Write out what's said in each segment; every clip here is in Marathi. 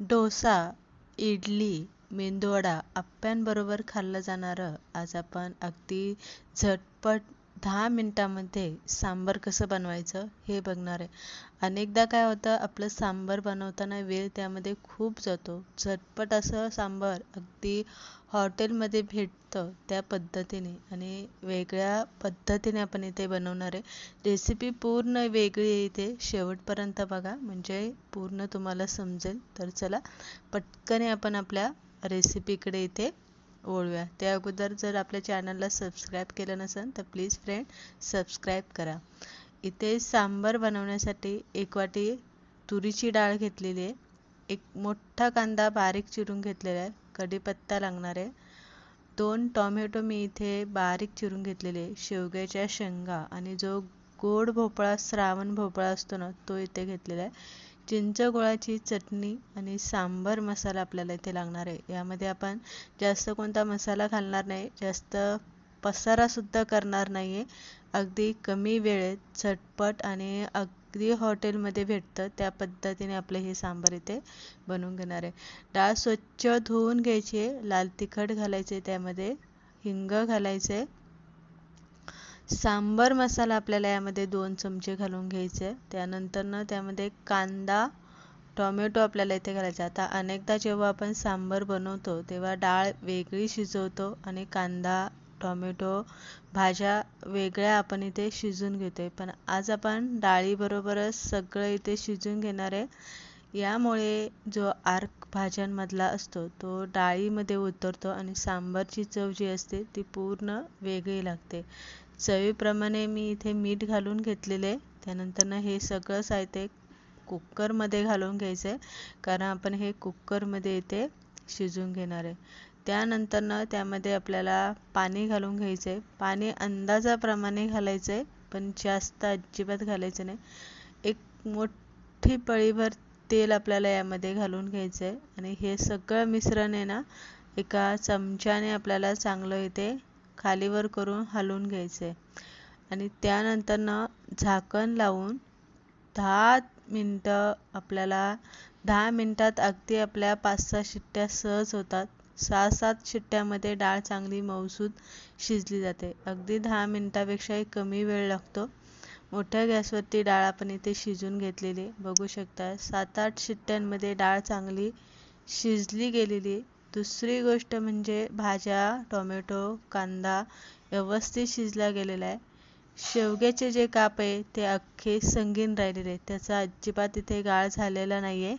डोसा इडली मेंदूवडा आप्प्यांबरोबर खाल्लं जाणारं आज आपण अगदी झटपट दहा मिनटामध्ये सांबार कसं बनवायचं हे बघणार आहे. अनेकदा काय होतं आपलं सांबार बनवताना वेळ त्यामध्ये खूप जातो. झटपट असं सांबार अगदी हॉटेलमध्ये भेटतं त्या पद्धतीने आणि वेगळ्या पद्धतीने आपण इथे बनवणार आहे. रेसिपी पूर्ण वेगळी आहे इथे. शेवटपर्यंत बघा म्हणजे पूर्ण तुम्हाला समजेल. तर चला पटकने आपण आपल्या रेसिपीकडे इथे ओळूया त्या अगोदर जर आपल्या चॅनलला सबस्क्राईब केलं नसेल तर प्लीज फ्रेंड सबस्क्राईब करा. इथे सांबार बनवण्यासाठी एक वाटी तुरीची डाळ घेतलेली आहे. एक मोठा कांदा बारीक चिरून घेतलेला आहे. कढीपत्ता लागणार आहे. दोन टॉमॅटो मी इथे बारीक चिरून घेतलेले शेवग्याच्या शेंगा आणि जो गोड भोपळा श्रावण भोपळा असतो ना तो इथे घेतलेला आहे. चिंचगोळाची चटणी आणि सांबर मसाला आपल्याला इथे लागणार आहे. यामध्ये आपण जास्त कोणता मसाला घालणार नाही जास्त पसारासुद्धा करणार नाही आहे अगदी कमी वेळेत झटपट आणि अगदी हॉटेलमध्ये भेटतं त्या पद्धतीने आपलं हे सांबार इथे बनवून घेणार आहे. डाळ स्वच्छ धुवून घ्यायची आहे लाल तिखट घालायचे त्यामध्ये हिंग घालायचे सांबर मसाला आपल्याला यामध्ये दोन चमचे घालून घ्यायचे. त्यानंतरनं त्यामध्ये कांदा टोमॅटो आपल्याला इथे घालायचा. आता अनेकदा जेव्हा आपण सांबर बनवतो तेव्हा डाळ वेगळी शिजवतो आणि कांदा टोमॅटो भाज्या वेगळ्या आपण इथे शिजून घेतो आहे पण आज आपण डाळीबरोबरच सगळं इथे शिजून घेणार आहे. यामुळे जो आर्क भाज्यांमधला असतो तो डाळीमध्ये उतरतो आणि सांबारची चव जी असते ती पूर्ण वेगळी लागते. चवीप्रमाणे मी इथे मीठ घालून घेतलेले. त्यानंतरनं हे सगळं साहित्य कुकरमध्ये घालून घ्यायचं आहे कारण आपण हे कुकरमध्ये इथे शिजून घेणार आहे. त्यानंतरनं त्यामध्ये आपल्याला पाणी घालून घ्यायचं आहे पाणी अंदाजाप्रमाणे घालायचं आहे पण जास्त अजिबात घालायचं नाही. एक मोठी पळीभर तेल आपल्याला यामध्ये घालून घ्यायचं आहे आणि हे सगळं मिश्रण आहे ना एका चमच्याने आपल्याला चांगलं इथे खालीवर करून हलवून घ्यायचे. आणि त्यानंतरनं झाकण लावून दहा मिनटं आपल्याला दहा मिनटात अगदी आपल्या पाच सहा शिट्ट्या सहज होतात. सहा सात शिट्ट्यामध्ये डाळ चांगली मऊसूद शिजली जाते. अगदी दहा मिनटापेक्षाही कमी वेळ लागतो. मोठ्या गॅसवरती डाळ आपण इथे शिजून घेतलेली बघू शकता सात आठ शिट्ट्यांमध्ये डाळ चांगली शिजली गेलेली दुसरी गोष्ट म्हणजे भाज्या टोमॅटो कांदा व्यवस्थित शिजला गेलेला आहे. शेवग्याचे जे काप आहे ते अख्खे संगीन राहिलेले आहेत. त्याचा अजिबात इथे गाळ झालेला नाही आहे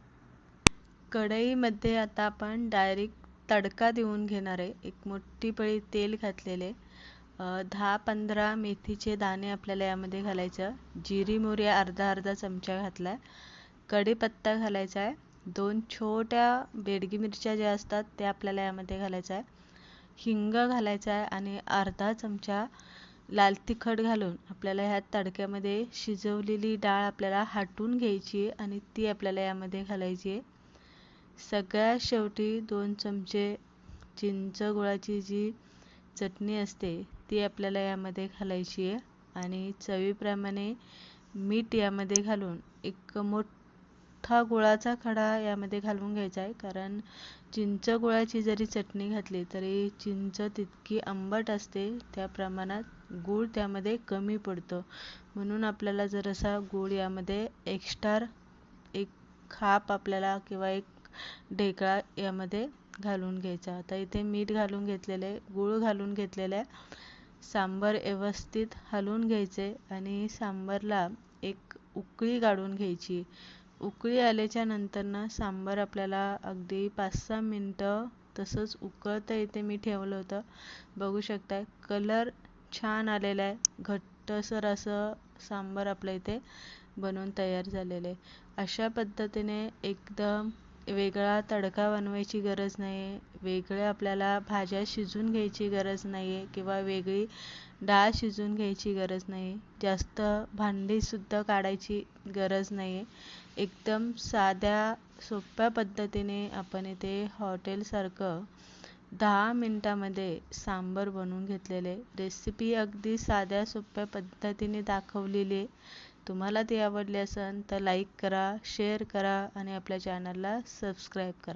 कढईमध्ये आता आपण डायरेक्ट तडका देऊन घेणार आहे. एक मोठी पळी तेल घातलेले. दहा पंधरा मेथीचे दाणे आपल्याला यामध्ये घालायचं. जिरी मोरी अर्धा अर्धा चमचा घातला आहे कढीपत्ता घालायचा आहे. दोन छोट्या बेडगी मिरच्या ज्या असतात त्या आपल्याला यामध्ये घालायचं आहे. हिंग घालायचं आहे आणि अर्धा चमचा लाल तिखट घालून आपल्याला ह्या तडक्यामध्ये शिजवलेली डाळ आपल्याला हाटून घ्यायची आणि ती आपल्याला यामध्ये घालायची आहे. सगळ्यात शेवटी दोन चमचे चिंच गुळाची जी चटणी असते ती आपल्याला यामध्ये घालायची आहे. आणि चवीप्रमाणे मीठ यामध्ये घालून एक मोठ मोठा गुळाचा खडा यामध्ये घालून घ्यायचा आहे. कारण चिंच गुळाची जरी चटणी घातली तरी चिंच तितकी आंबट असते त्या प्रमाणात गूळ त्यामध्ये कमी पडतो. म्हणून आपल्याला जरासा गूळ यामध्ये एक्स्ट्रा एक खाप आपल्याला किंवा एक ढेकळा यामध्ये घालून घ्यायचा. आता इथे मीठ घालून घेतलेले गूळ घालून घेतलेले सांबार व्यवस्थित हलवून घ्यायचे आणि सांबारला एक उकळी काढून घ्यायची. उकळी आल्याच्या नंतरनं सांबार आपल्याला अगदी पाच सहा मिनटं तसंच उकळतं इथे मी ठेवलं होतं. बघू शकताय कलर छान आलेला आहे. घट्टसर असं सांबार आपल्या इथे बनवून तयार झालेलं आहे. अशा पद्धतीने एकदम वेगळा तडका बनवायची गरज नाही वेगळे वेगळ्या आपल्याला भाज्या शिजून घ्यायची गरज नाही आहे किंवा वेगळी डाळ शिजून घ्यायची गरज नाही जास्त भांडीसुद्धा काढायची गरज नाही आहे एकदम साध्या सोप्या पद्धतीने आपण इथे हॉटेलसारखं दहा मिनटामध्ये सांबर बनवून घेतलेले. रेसिपी अगदी साध्या सोप्या पद्धतीने दाखवलेली. आहे तुम्हाला ती आवडली असेल तर लाईक करा शेअर करा आणि आपल्या चॅनलला सबस्क्राईब करा.